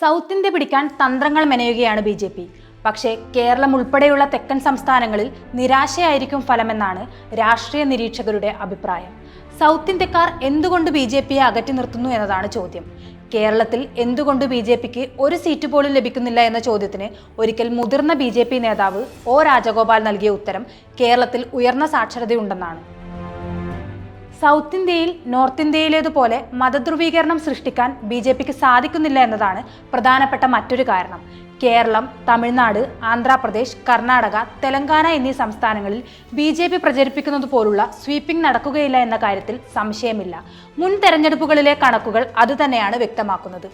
South India പിടിക്കാൻ തന്ത്രങ്ങൾ മെനയുകയാണ് B J P. പക്ഷേ കേരളം ഉൾപ്പെടെയുള്ള തെക്കൻ സംസ്ഥാനങ്ങളിൽ നിരാശയായിരിക്കും ഫലമെന്നാണ് രാഷ്ട്രീയ നിരീക്ഷകരുടെ അഭിപ്രായം. സൗത്ത് ഇന്ത്യക്കാർ എന്തുകൊണ്ട് ബി ജെ പിയെ അകറ്റി നിർത്തുന്നു എന്നതാണ് ചോദ്യം. കേരളത്തിൽ എന്തുകൊണ്ട് ബി ജെ പിക്ക് ഒരു സീറ്റ് പോലും ലഭിക്കുന്നില്ല എന്ന ചോദ്യത്തിന് ഒരിക്കൽ മുതിർന്ന ബി നേതാവ് ഒ രാജഗോപാൽ നൽകിയ ഉത്തരം കേരളത്തിൽ ഉയർന്ന സാക്ഷരതയുണ്ടെന്നാണ്. സൗത്ത് ഇന്ത്യയിൽ നോർത്ത് ഇന്ത്യയിലേതുപോലെ മതധ്രുവീകരണം സൃഷ്ടിക്കാൻ ബി ജെ പിക്ക് സാധിക്കുന്നില്ല എന്നതാണ് പ്രധാനപ്പെട്ട മറ്റൊരു കാരണം. കേരളം തമിഴ്നാട് ആന്ധ്രാപ്രദേശ് കർണാടക തെലങ്കാന എന്നീ സംസ്ഥാനങ്ങളിൽ ബി ജെ പി പ്രചരിപ്പിക്കുന്നത് പോലുള്ള സ്വീപ്പിംഗ് നടക്കുകയില്ല എന്ന കാര്യത്തിൽ സംശയമില്ല. മുൻ തെരഞ്ഞെടുപ്പുകളിലെ കണക്കുകൾ അതുതന്നെയാണ് വ്യക്തമാക്കുന്നത്.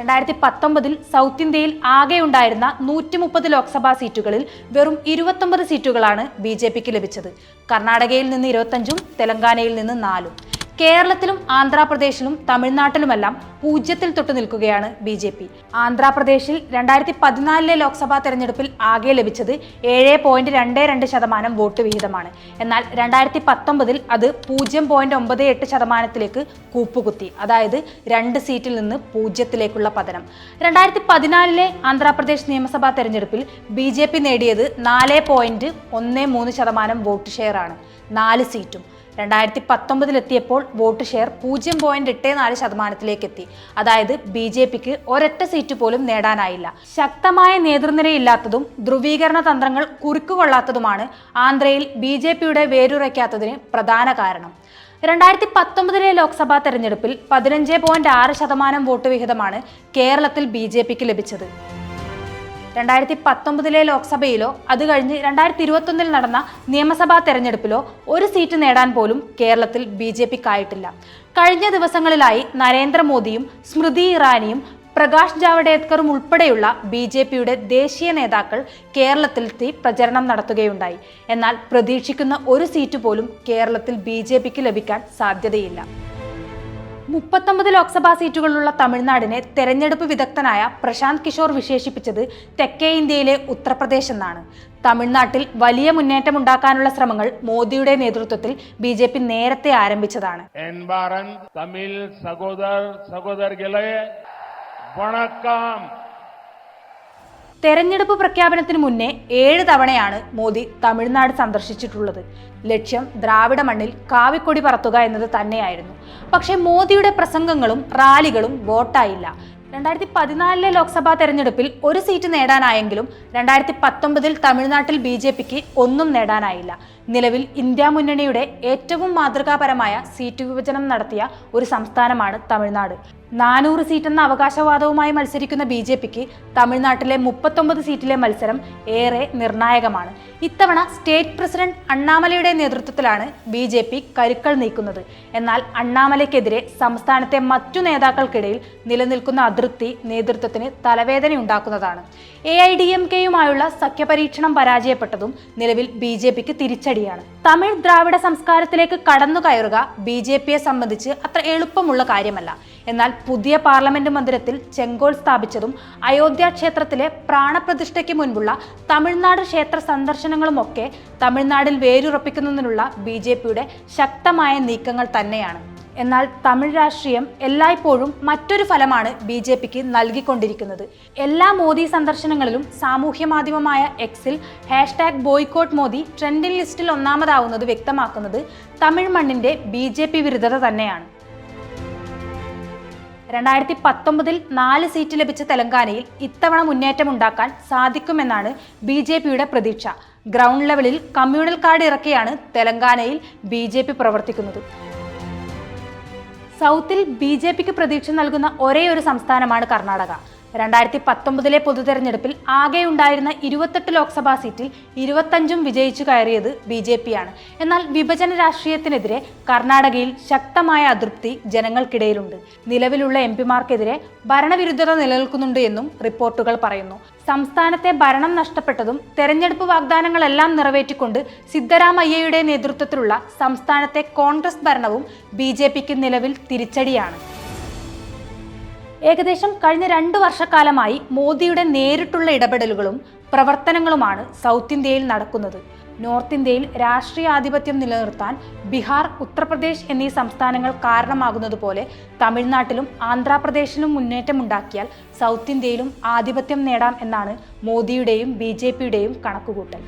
രണ്ടായിരത്തി പത്തൊമ്പതിൽ സൗത്ത് ഇന്ത്യയിൽ ആകെ ഉണ്ടായിരുന്ന നൂറ്റി മുപ്പത് ലോക്സഭാ സീറ്റുകളിൽ വെറും ഇരുപത്തൊമ്പത് സീറ്റുകളാണ് ബി ജെ പിക്ക് ലഭിച്ചത്. കർണാടകയിൽ നിന്ന് ഇരുപത്തഞ്ചും തെലങ്കാനയിൽ നിന്ന് നാലും. കേരളത്തിലും ആന്ധ്രാപ്രദേശിലും തമിഴ്നാട്ടിലുമെല്ലാം പൂജ്യത്തിൽ തൊട്ട് നിൽക്കുകയാണ് ബി ജെ പി. ആന്ധ്രാപ്രദേശിൽ രണ്ടായിരത്തി പതിനാലിലെ ലോക്സഭാ തെരഞ്ഞെടുപ്പിൽ ആകെ ലഭിച്ചത് ഏഴ് പോയിന്റ് രണ്ട് രണ്ട് ശതമാനം വോട്ട് വിഹിതമാണ്. എന്നാൽ രണ്ടായിരത്തി പത്തൊമ്പതിൽ അത് പൂജ്യം പോയിന്റ് ഒമ്പത് എട്ട് ശതമാനത്തിലേക്ക് കൂപ്പുകുത്തി. അതായത് രണ്ട് സീറ്റിൽ നിന്ന് പൂജ്യത്തിലേക്കുള്ള പതനം. രണ്ടായിരത്തി പതിനാലിലെ ആന്ധ്രാപ്രദേശ് നിയമസഭാ തെരഞ്ഞെടുപ്പിൽ ബി ജെ പി നേടിയത് നാല് പോയിന്റ് ഒന്ന് മൂന്ന് ശതമാനം വോട്ട് ഷെയറാണ്. നാല് സീറ്റും. രണ്ടായിരത്തി പത്തൊമ്പതിലെത്തിയപ്പോൾ വോട്ട് ഷെയർ പൂജ്യം പോയിന്റ് എട്ട് നാല് ശതമാനത്തിലേക്ക് എത്തി അതായത് ബി ജെ പിക്ക് ഒരൊറ്റ സീറ്റ് പോലും നേടാനായില്ല. ശക്തമായ നേതൃനിരയില്ലാത്തതും ധ്രുവീകരണ തന്ത്രങ്ങൾ കുറിക്കുകൊള്ളാത്തതുമാണ് ആന്ധ്രയിൽ ബി ജെ പിയുടെ വേരുറയ്ക്കാത്തതിന് പ്രധാന കാരണം. രണ്ടായിരത്തി പത്തൊമ്പതിലെ ലോക്സഭാ തെരഞ്ഞെടുപ്പിൽ പതിനഞ്ച് പോയിന്റ് ആറ് ശതമാനം വോട്ട് വിഹിതമാണ് കേരളത്തിൽ ബി ജെ പിക്ക് ലഭിച്ചത്. രണ്ടായിരത്തി പത്തൊമ്പതിലെ ലോക്സഭയിലോ അത് കഴിഞ്ഞ് രണ്ടായിരത്തി ഇരുപത്തൊന്നിൽ നടന്ന നിയമസഭാ തെരഞ്ഞെടുപ്പിലോ ഒരു സീറ്റ് നേടാൻ പോലും കേരളത്തിൽ ബി ജെ പിക്കായിട്ടില്ല. കഴിഞ്ഞ ദിവസങ്ങളിലായി നരേന്ദ്രമോദിയും സ്മൃതി ഇറാനിയും പ്രകാശ് ജാവ്ദേക്കറും ഉൾപ്പെടെയുള്ള ബി ജെ പിയുടെ ദേശീയ നേതാക്കൾ കേരളത്തിലെത്തി പ്രചരണം നടത്തുകയുണ്ടായി. എന്നാൽ പ്രതീക്ഷിക്കുന്ന ഒരു സീറ്റ് പോലും കേരളത്തിൽ ബി ലഭിക്കാൻ സാധ്യതയില്ല. മുപ്പത്തൊമ്പത് ലോക്സഭാ സീറ്റുകളുള്ള തമിഴ്നാടിനെ തെരഞ്ഞെടുപ്പ് വിദഗ്ധനായ പ്രശാന്ത് കിഷോർ വിശേഷിപ്പിച്ചത് തെക്കേ ഇന്ത്യയിലെ ഉത്തർപ്രദേശ് എന്നാണ് തമിഴ്നാട്ടിൽ വലിയ മുന്നേറ്റം ഉണ്ടാക്കാനുള്ള ശ്രമങ്ങൾ മോദിയുടെ നേതൃത്വത്തിൽ ബി ജെ പി നേരത്തെ ആരംഭിച്ചതാണ്. തമിഴ് സഹോദർ സഹോദരങ്ങളെ വണക്കം. തെരഞ്ഞെടുപ്പ് പ്രഖ്യാപനത്തിന് മുന്നേ ഏഴ് തവണയാണ് മോദി തമിഴ്നാട് സന്ദർശിച്ചിട്ടുള്ളത്. ലക്ഷ്യം ദ്രാവിഡ മണ്ണിൽ കാവിക്കൊടി പറത്തുക എന്നത് തന്നെയായിരുന്നു. പക്ഷേ മോദിയുടെ പ്രസംഗങ്ങളും റാലികളും വോട്ടായില്ല. രണ്ടായിരത്തി പതിനാലിലെ ലോക്സഭാ തെരഞ്ഞെടുപ്പിൽ ഒരു സീറ്റ് നേടാനായെങ്കിലും രണ്ടായിരത്തി പത്തൊമ്പതിൽ തമിഴ്നാട്ടിൽ ബി ഒന്നും നേടാനായില്ല. നിലവിൽ ഇന്ത്യ മുന്നണിയുടെ ഏറ്റവും മാതൃകാപരമായ സീറ്റ് വിഭജനം നടത്തിയ ഒരു സംസ്ഥാനമാണ് തമിഴ്നാട്. നാനൂറ് സീറ്റെന്ന അവകാശവാദവുമായി മത്സരിക്കുന്ന ബി ജെ പിക്ക് തമിഴ്നാട്ടിലെ മുപ്പത്തൊമ്പത് സീറ്റിലെ മത്സരം ഏറെ നിർണായകമാണ്. ഇത്തവണ സ്റ്റേറ്റ് പ്രസിഡന്റ് അണ്ണാമലയുടെ നേതൃത്വത്തിലാണ് ബി ജെ പി കരുക്കൾ നീക്കുന്നത്. എന്നാൽ അണ്ണാമലയ്ക്കെതിരെ സംസ്ഥാനത്തെ മറ്റു നേതാക്കൾക്കിടയിൽ നിലനിൽക്കുന്ന അതൃപ്തി നേതൃത്വത്തിന് തലവേദനയുണ്ടാക്കുന്നതാണ് എ ഐ ഡി എം കെയുമായുള്ള സഖ്യപരീക്ഷണം പരാജയപ്പെട്ടതും നിലവിൽ ബി ജെ പിക്ക് തിരിച്ചടിയാണ് തമിഴ് ദ്രാവിഡ സംസ്കാരത്തിലേക്ക് കടന്നു കയറുക ബി ജെ പിയെ സംബന്ധിച്ച് അത്ര എളുപ്പമുള്ള കാര്യമല്ല. എന്നാൽ പുതിയ പാർലമെന്റ് മന്ദിരത്തിൽ ചെങ്കോൾ സ്ഥാപിച്ചതും അയോധ്യ ക്ഷേത്രത്തിലെ പ്രാണപ്രതിഷ്ഠയ്ക്ക് മുൻപുള്ള തമിഴ്നാട് ക്ഷേത്ര സന്ദർശനങ്ങളുമൊക്കെ തമിഴ്നാടിൽ വേരുറപ്പിക്കുന്നതിനുള്ള ബി ശക്തമായ നീക്കങ്ങൾ തന്നെയാണ്. എന്നാൽ തമിഴ് രാഷ്ട്രീയം എല്ലായ്പ്പോഴും മറ്റൊരു ഫലമാണ് ബി ജെ പിക്ക് നൽകിക്കൊണ്ടിരിക്കുന്നത്. എല്ലാ മോദി സന്ദർശനങ്ങളിലും സാമൂഹ്യ മാധ്യമമായ എക്സിൽ ഹാഷ്ടാഗ് ബോയ്ക്കോട്ട് മോദി ട്രെൻഡിംഗ് ലിസ്റ്റിൽ ഒന്നാമതാവുന്നത് വ്യക്തമാക്കുന്നത് തമിഴ് മണ്ണിന്റെ ബി ജെ പി വിരുദ്ധത തന്നെയാണ്. രണ്ടായിരത്തി പത്തൊമ്പതിൽ നാല് സീറ്റ് ലഭിച്ച തെലങ്കാനയിൽ ഇത്തവണ മുന്നേറ്റം ഉണ്ടാക്കാൻ സാധിക്കുമെന്നാണ് ബി ജെ പിയുടെ പ്രതീക്ഷ. ഗ്രൗണ്ട് ലെവലിൽ കമ്മ്യൂണൽ കാർഡ് ഇറക്കിയാണ് തെലങ്കാനയിൽ ബി പ്രവർത്തിക്കുന്നത്. സൗത്തിൽ ബി ജെ പിക്ക് പ്രതീക്ഷ നൽകുന്ന ഒരേ ഒരു സംസ്ഥാനമാണ് കർണാടക. രണ്ടായിരത്തി പത്തൊമ്പതിലെ പൊതുതെരഞ്ഞെടുപ്പിൽ ആകെ ഉണ്ടായിരുന്ന ഇരുപത്തെട്ട് ലോക്സഭാ സീറ്റിൽ ഇരുപത്തഞ്ചും വിജയിച്ചു കയറിയത് ബി ജെ പിയാണ്. എന്നാൽ വിഭജന രാഷ്ട്രീയത്തിനെതിരെ കർണാടകയിൽ ശക്തമായ അതൃപ്തി ജനങ്ങൾക്കിടയിലുണ്ട്. നിലവിലുള്ള എം പിമാർക്കെതിരെ ഭരണവിരുദ്ധത നിലനിൽക്കുന്നുണ്ട് എന്നും റിപ്പോർട്ടുകൾ പറയുന്നു. സംസ്ഥാനത്തെ ഭരണം നഷ്ടപ്പെട്ടതും തെരഞ്ഞെടുപ്പ് വാഗ്ദാനങ്ങളെല്ലാം നിറവേറ്റിക്കൊണ്ട് സിദ്ധരാമയ്യയുടെ നേതൃത്വത്തിലുള്ള സംസ്ഥാനത്തെ കോൺഗ്രസ് ഭരണവും ബി നിലവിൽ തിരിച്ചടിയാണ്. ഏകദേശം കഴിഞ്ഞ രണ്ട് വർഷക്കാലമായി മോദിയുടെ നേരിട്ടുള്ള ഇടപെടലുകളും പ്രവർത്തനങ്ങളുമാണ് സൗത്ത് ഇന്ത്യയിൽ നടക്കുന്നത്. നോർത്ത് ഇന്ത്യയിൽ രാഷ്ട്രീയ ആധിപത്യം നിലനിർത്താൻ ബീഹാർ ഉത്തർപ്രദേശ് എന്നീ സംസ്ഥാനങ്ങൾ കാരണമാകുന്നതുപോലെ തമിഴ്നാട്ടിലും ആന്ധ്രാപ്രദേശിലും മുന്നേറ്റമുണ്ടാക്കിയാൽ സൗത്ത് ഇന്ത്യയിലും ആധിപത്യം നേടാം എന്നാണ് മോദിയുടെയും ബി കണക്കുകൂട്ടൽ.